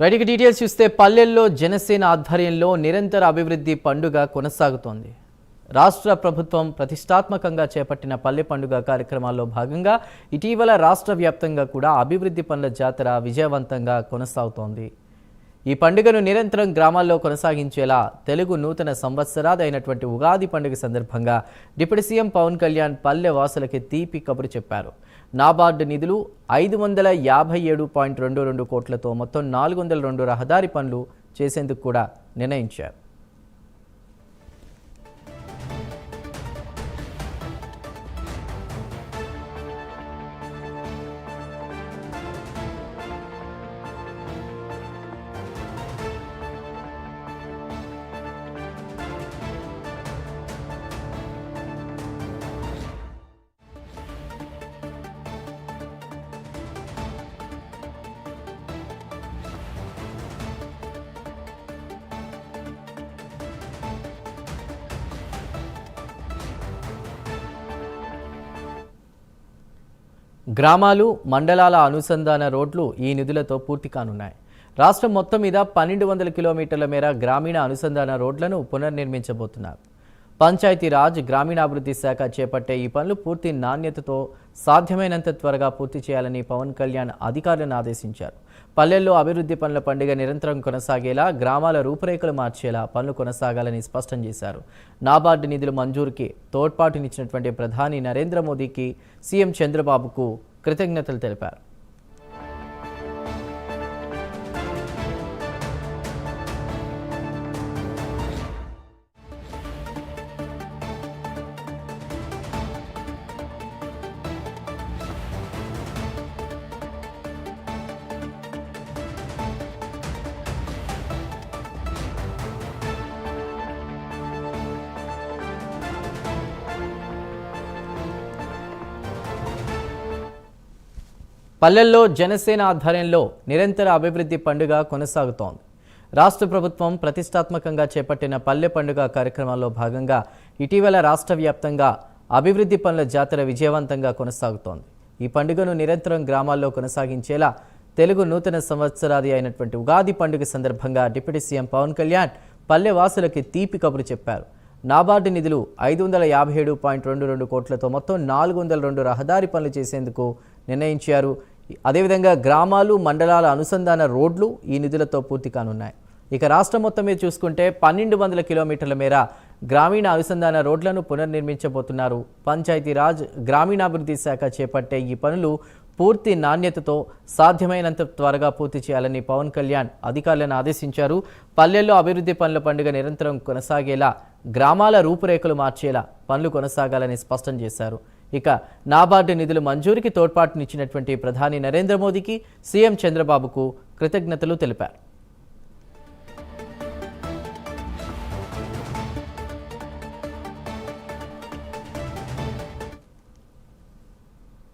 రైట్కి డీటెయిల్స్ చూస్తే పల్లెల్లో జనసేన ఆధ్వర్యంలో నిరంతర అభివృద్ధి పండుగ కొనసాగుతోంది. రాష్ట్ర ప్రభుత్వం ప్రతిష్టాత్మకంగా చేపట్టిన పల్లె పండుగ కార్యక్రమాల్లో భాగంగా ఇటీవల రాష్ట్ర వ్యాప్తంగా కూడా అభివృద్ధి పనుల జాతర విజయవంతంగా కొనసాగుతోంది. ఈ పండుగను నిరంతరం గ్రామాల్లో కొనసాగించేలా తెలుగు నూతన సంవత్సరాది అయినటువంటి ఉగాది పండుగ సందర్భంగా డిప్యూటీ సీఎం పవన్ కళ్యాణ్ పల్లె వాసులకి తీపి కబురు చెప్పారు. నాబార్డు నిధులు ఐదు వందల యాభై ఏడు పాయింట్ రెండు రెండు కోట్లతో మొత్తం నాలుగు వందల రెండు రహదారి పనులు చేసేందుకు కూడా నిర్ణయించారు. గ్రామాలు మండలాల అనుసంధాన రోడ్లు ఈ నిధులతో పూర్తి కానున్నాయి. రాష్ట్రం మొత్తం మీద పన్నెండు వందల కిలోమీటర్ల మేర గ్రామీణ అనుసంధాన రోడ్లను పునర్నిర్మించబోతున్నారు. పంచాయతీరాజ్ గ్రామీణాభివృద్ధి శాఖ చేపట్టే ఈ పనులు పూర్తి నాణ్యతతో సాధ్యమైనంత త్వరగా పూర్తి చేయాలని పవన్ కళ్యాణ్ అధికారులను ఆదేశించారు. పల్లెల్లో అభివృద్ధి పనుల పండుగ నిరంతరం కొనసాగేలా గ్రామాల రూపురేఖలు మార్చేలా పనులు కొనసాగాలని స్పష్టం చేశారు. నాబార్డు నిధుల మంజూరుకి తోడ్పాటునిచ్చినటువంటి ప్రధాని నరేంద్ర మోదీకి సీఎం చంద్రబాబుకు కృతజ్ఞతలు తెలిపారు. పల్లెల్లో జనసేన ఆధ్వర్యంలో నిరంతర అభివృద్ధి పండుగ కొనసాగుతోంది. రాష్ట్ర ప్రభుత్వం ప్రతిష్టాత్మకంగా చేపట్టిన పల్లె పండుగ కార్యక్రమాల్లో భాగంగా ఇటీవల రాష్ట్ర వ్యాప్తంగా అభివృద్ధి పనుల జాతర విజయవంతంగా కొనసాగుతోంది. ఈ పండుగను నిరంతరం గ్రామాల్లో కొనసాగించేలా తెలుగు నూతన సంవత్సరాది అయినటువంటి ఉగాది పండుగ సందర్భంగా డిప్యూటీ సీఎం పవన్ కళ్యాణ్ పల్లెవాసులకి తీపి కబురు చెప్పారు. నాబార్డు నిధులు ఐదు వందల యాభై ఏడు పాయింట్ రెండు రెండు కోట్లతో మొత్తం నాలుగు వందల రెండు రహదారి పనులు చేసేందుకు నిర్ణయించారు. అదేవిధంగా గ్రామాలు మండలాల అనుసంధాన రోడ్లు ఈ నిధులతో పూర్తి కానున్నాయి. ఇక రాష్ట్రం మొత్తం మీద చూసుకుంటే పన్నెండు వందల కిలోమీటర్ల మేర గ్రామీణ అనుసంధాన రోడ్లను పునర్నిర్మించబోతున్నారు. పంచాయతీరాజ్ గ్రామీణాభివృద్ధి శాఖ చేపట్టే ఈ పనులు పూర్తి నాణ్యతతో సాధ్యమైనంత త్వరగా పూర్తి చేయాలని పవన్ కళ్యాణ్ అధికారులను ఆదేశించారు. పల్లెల్లో అభివృద్ధి పనుల పండుగ నిరంతరం కొనసాగేలా గ్రామాల రూపురేఖలు మార్చేలా పనులు కొనసాగాలని స్పష్టం చేశారు. ఇక నాబార్డు నిధుల మంజూరికి తోడ్పాటునిచ్చినటువంటి ప్రధాని నరేంద్ర మోదీకి సీఎం చంద్రబాబుకు కృతజ్ఞతలు తెలిపారు.